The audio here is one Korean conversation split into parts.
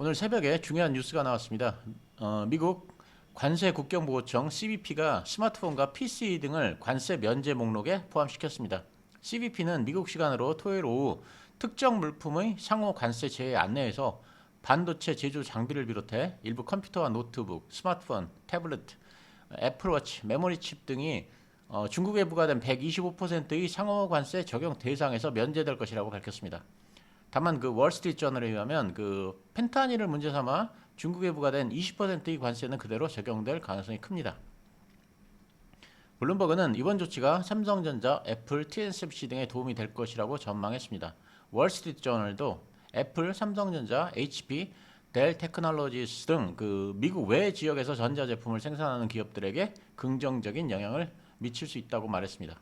오늘 새벽에 중요한 뉴스가 나왔습니다. 어, 미국 관세 국경보호청 CBP가 스마트폰과 PC 등을 관세 면제 목록에 포함시켰습니다. CBP는 미국 시간으로 토요일 오후 특정 물품의 상호 관세 제외 안내에서 반도체 제조 장비를 비롯해 일부 컴퓨터와 노트북, 스마트폰, 태블릿, 애플워치, 메모리 칩 등이 어, 중국에 부과된 125%의 상호 관세 적용 대상에서 면제될 것이라고 밝혔습니다. 다만 그 월스트리트저널에 의하면 그 펜타닐을 문제 삼아 중국에 부과된 20%의 관세는 그대로 적용될 가능성이 큽니다. 블룸버그는 이번 조치가 삼성전자, 애플, TSMC 등에 도움이 될 것이라고 전망했습니다. 월스트리트저널도 애플, 삼성전자, HP, 델 테크놀로지스 등 그 미국 외 지역에서 전자 제품을 생산하는 기업들에게 긍정적인 영향을 미칠 수 있다고 말했습니다.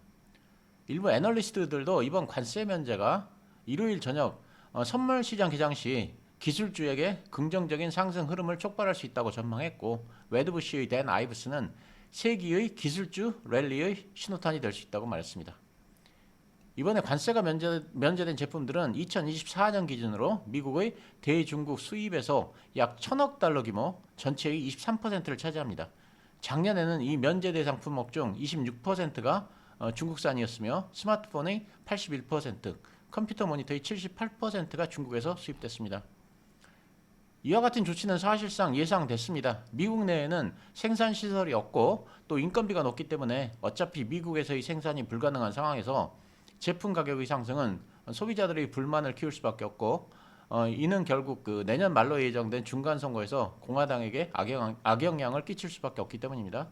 일부 애널리스트들도 이번 관세 면제가 일요일 저녁 어, 선물 시장 개장 시 기술주에게 긍정적인 상승 흐름을 촉발할 수 있다고 전망했고 웨드부시의 댄 아이브스는 세기의 기술주 랠리의 신호탄이 될 수 있다고 말했습니다. 이번에 관세가 면제, 면제된 제품들은 2024년 기준으로 미국의 대중국 수입에서 약 천억 달러 규모 전체의 23%를 차지합니다. 작년에는 이 면제 대 상 품목 중 26%가 어, 중국산이었으며 스마트폰의 81%, 컴퓨터 모니터의 78%가 중국에서 수입됐습니다. 이와 같은 조치는 사실상 예상됐습니다. 미국 내에는 생산 시설이 없고 또 인건비가 높기 때문에 어차피 미국에서의 생산이 불가능한 상황에서 제품 가격의 상승은 소비자들의 불만을 키울 수밖에 없고 어, 이는 결국 그 내년 말로 예정된 중간 선거에서 공화당에게 악영, 악영향을 끼칠 수밖에 없기 때문입니다.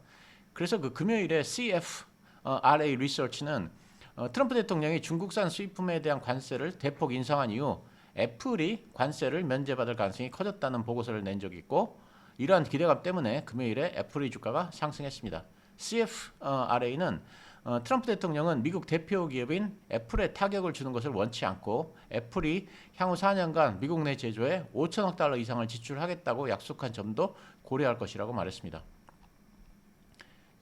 그래서 그 금요일에 CFRA 리서치는 어, 트럼프 대통령이 중국산 수입품에 대한 관세를 대폭 인상한 이후 애플이 관세를 면제받을 가능성이 커졌다는 보고서를 낸 적이 있고 이러한 기대감 때문에 금요일에 애플의 주가가 상승했습니다. CFRA는 어, 트럼프 대통령은 미국 대표 기업인 애플에 타격을 주는 것을 원치 않고 애플이 향후 4년간 미국 내 제조에 5천억 달러 이상을 지출하겠다고 약속한 점도 고려할 것이라고 말했습니다.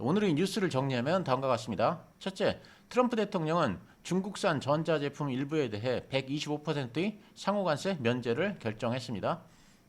오늘의 뉴스를 정리하면 다음과 같습니다. 첫째, 트럼프 대통령은 중국산 전자제품 일부에 대해 125%의 상호관세 면제를 결정했습니다.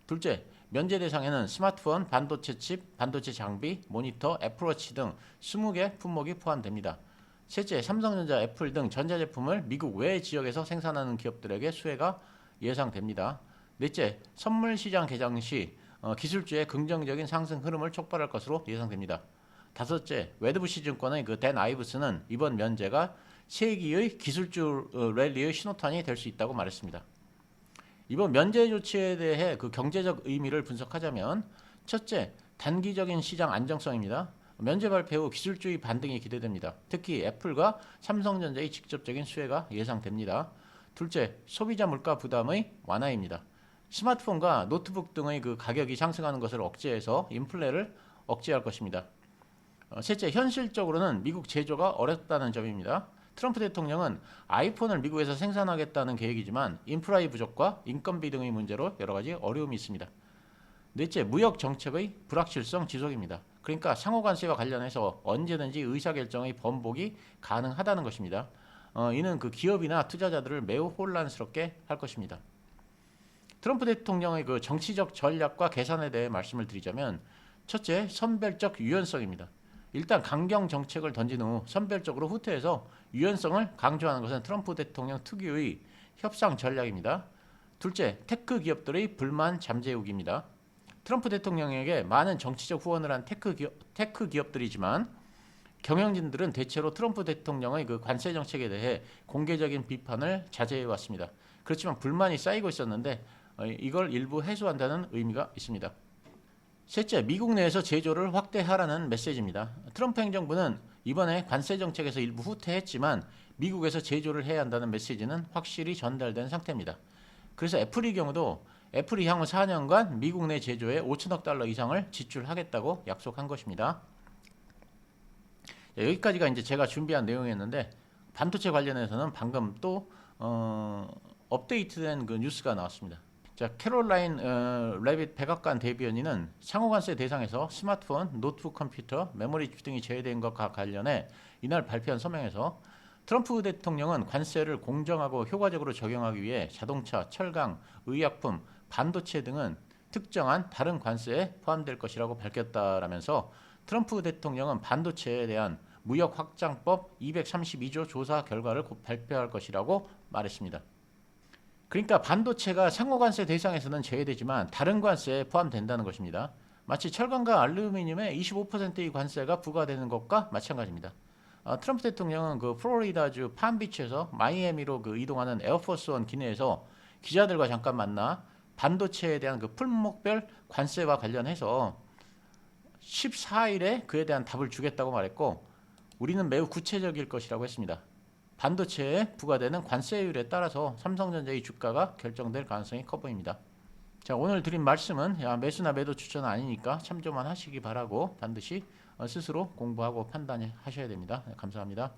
둘째, 면제 대상에는 스마트폰, 반도체 칩, 반도체 장비, 모니터, 애플워치 등 20개 품목이 포함됩니다. 셋째, 삼성전자, 애플 등 전자제품을 미국 외 지역에서 생산하는 기업들에게 수혜가 예상됩니다. 넷째, 선물 시장 개장 시 어, 기술주의 긍정적인 상승 흐름을 촉발할 것으로 예상됩니다. 다섯째, 웨드부시 증권의 그 댄 아이브스는 이번 면제가 세기의 기술주 어, 랠리의 신호탄이 될 수 있다고 말했습니다. 이번 면제 조치에 대해 그 경제적 의미를 분석하자면 첫째, 단기적인 시장 안정성입니다. 면제 발표 후 기술주의 반등이 기대됩니다. 특히 애플과 삼성전자의 직접적인 수혜가 예상됩니다. 둘째, 소비자 물가 부담의 완화입니다. 스마트폰과 노트북 등의 그 가격이 상승하는 것을 억제해서 인플레를 억제할 것입니다. 어, 셋째, 현실적으로는 미국 제조가 어렵다는 점입니다. 트럼프 대통령은 아이폰을 미국에서 생산하겠다는 계획이지만 인프라의 부족과 인건비 등의 문제로 여러 가지 어려움이 있습니다. 넷째, 무역 정책의 불확실성 지속입니다. 그러니까 상호 관세와 관련해서 언제든지 의사결정의 번복이 가능하다는 것입니다. 어, 이는 그 기업이나 투자자들을 매우 혼란스럽게 할 것입니다. 트럼프 대통령의 그 정치적 전략과 계산에 대해 말씀을 드리자면 첫째, 선별적 유연성입니다. 일단 강경 정책을 던진 후 선별적으로 후퇴해서 유연성을 강조하는 것은 트럼프 대통령 특유의 협상 전략입니다. 둘째, 테크 기업들의 불만 잠재우기입니다. 트럼프 대통령에게 많은 정치적 후원을 한 테크, 기업, 테크 기업들이지만 경영진들은 대체로 트럼프 대통령의 그 관세 정책에 대해 공개적인 비판을 자제해 왔습니다. 그렇지만 불만이 쌓이고 있었는데 어, 이걸 일부 해소한다는 의미가 있습니다. 셋째, 미국 내에서 제조를 확대하라는 메시지입니다. 트럼프 행정부는 이번에 관세 정책에서 일부 후퇴했지만 미국에서 제조를 해야 한다는 메시지는 확실히 전달된 상태입니다. 그래서 애플의 경우도 애플이 향후 4년간 미국 내 제조에 5천억 달러 이상을 지출하겠다고 약속한 것입니다. 여기까지가 이제 제가 준비한 내용이었는데 반도체 관련해서는 방금 또 어, 업데이트된 그 뉴스가 나왔습니다. 자, 캐롤라인 어, 레빗 백악관 대변인은 상호관세 대상에서 스마트폰, 노트북 컴퓨터, 메모리 칩 등이 제외된 것과 관련해 이날 발표한 서명에서 트럼프 대통령은 관세를 공정하고 효과적으로 적용하기 위해 자동차, 철강, 의약품, 반도체 등은 특정한 다른 관세에 포함될 것이라고 밝혔다라면서 트럼프 대통령은 반도체에 대한 무역 확장법 232조 조사 결과를 곧 발표할 것이라고 말했습니다. 그러니까 반도체가 상호관세 대상에서는 제외되지만 다른 관세에 포함된다는 것입니다. 마치 철강과 알루미늄에 25%의 관세가 부과되는 것과 마찬가지입니다. 어, 트럼프 대통령은 그 플로리다주 팜비치에서 마이애미로 그 이동하는 에어포스원 기내에서 기자들과 잠깐 만나 반도체에 대한 그 품목별 관세와 관련해서 14일에 그에 대한 답을 주겠다고 말했고 우리는 매우 구체적일 것이라고 했습니다. 반도체에 부과되는 관세율에 따라서 삼성전자의 주가가 결정될 가능성이 커 보입니다. 자 오늘 드린 말씀은 야, 매수나 매도 추천은 아니니까 참조만 하시기 바라고 반드시 어, 스스로 공부하고 판단하셔야 됩니다. 네, 감사합니다.